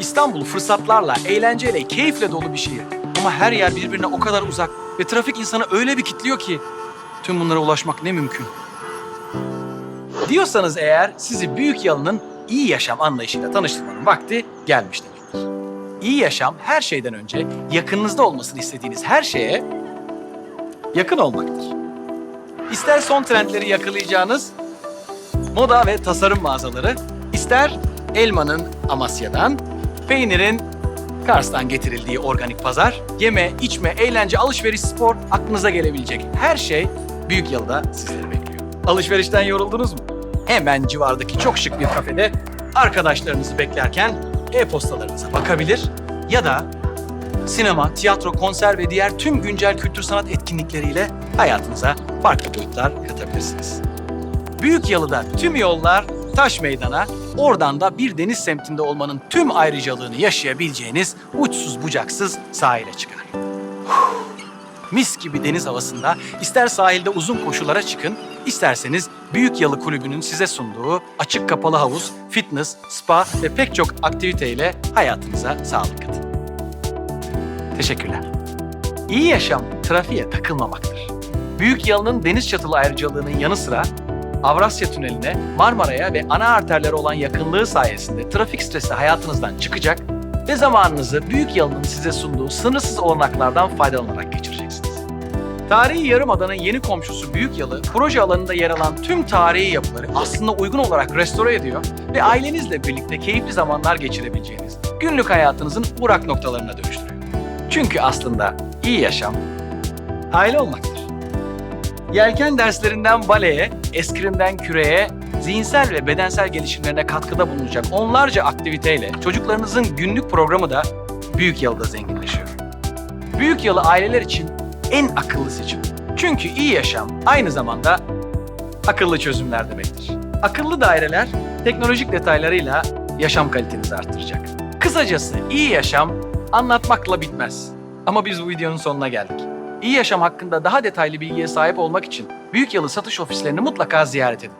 İstanbul fırsatlarla, eğlenceyle, keyifle dolu bir şehir. Ama her yer birbirine o kadar uzak ve trafik insanı öyle bir kitliyor ki tüm bunlara ulaşmak ne mümkün. Diyorsanız eğer sizi Büyük Yalı'nın iyi yaşam anlayışıyla tanıştırmanın vakti gelmiş demektir. İyi yaşam her şeyden önce yakınınızda olmasını istediğiniz her şeye yakın olmaktır. İster son trendleri yakalayacağınız moda ve tasarım mağazaları, ister elmanın Amasya'dan, peynirin Kars'tan getirildiği organik pazar, yeme, içme, eğlence, alışveriş, spor aklınıza gelebilecek her şey Büyük Yalı'da sizleri bekliyor. Alışverişten yoruldunuz mu? Hemen civardaki çok şık bir kafede arkadaşlarınızı beklerken e-postalarınıza bakabilir ya da sinema, tiyatro, konser ve diğer tüm güncel kültür sanat etkinlikleriyle hayatınıza farklı boyutlar katabilirsiniz. Büyük Yalı'da tüm yollar Taş Meydan'a, oradan da bir deniz semtinde olmanın tüm ayrıcalığını yaşayabileceğiniz uçsuz bucaksız sahile çıkar. Mis gibi deniz havasında ister sahilde uzun koşulara çıkın, isterseniz Büyük Yalı Kulübü'nün size sunduğu açık kapalı havuz, fitness, spa ve pek çok aktiviteyle hayatınıza sağlık katın. Teşekkürler. İyi yaşam trafiğe takılmamaktır. Büyük Yalı'nın deniz çatılı ayrıcalığının yanı sıra Avrasya Tüneli'ne, Marmara'ya ve ana arterlere olan yakınlığı sayesinde trafik stresi hayatınızdan çıkacak ve zamanınızı Büyük Yalı'nın size sunduğu sınırsız olanaklardan faydalanarak geçireceksiniz. Tarihi Yarımada'nın yeni komşusu Büyük Yalı, proje alanında yer alan tüm tarihi yapıları aslında uygun olarak restore ediyor ve ailenizle birlikte keyifli zamanlar geçirebileceğiniz günlük hayatınızın uğrak noktalarına dönüştürüyor. Çünkü aslında iyi yaşam aile olmaktır. Yelken derslerinden baleye, eskrimden küreye, zihinsel ve bedensel gelişimlerine katkıda bulunacak onlarca aktiviteyle çocuklarınızın günlük programı da Büyük Yalı'da zenginleşiyor. Büyük Yalı aileler için en akıllı seçim. Çünkü iyi yaşam aynı zamanda akıllı çözümler demektir. Akıllı daireler teknolojik detaylarıyla yaşam kalitenizi artıracak. Kısacası iyi yaşam anlatmakla bitmez. Ama biz bu videonun sonuna geldik. İyi yaşam hakkında daha detaylı bilgiye sahip olmak için Büyük Yalı satış ofislerini mutlaka ziyaret edin.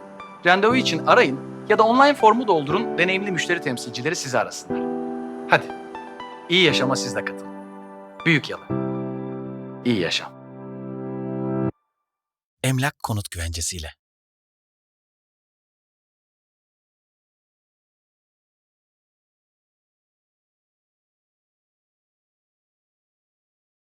Randevu için arayın ya da online formu doldurun, deneyimli müşteri temsilcileri sizi arasınlar. Hadi, iyi yaşama siz de katılın. Büyük Yalı. İyi yaşam. Emlak konut güvencesiyle.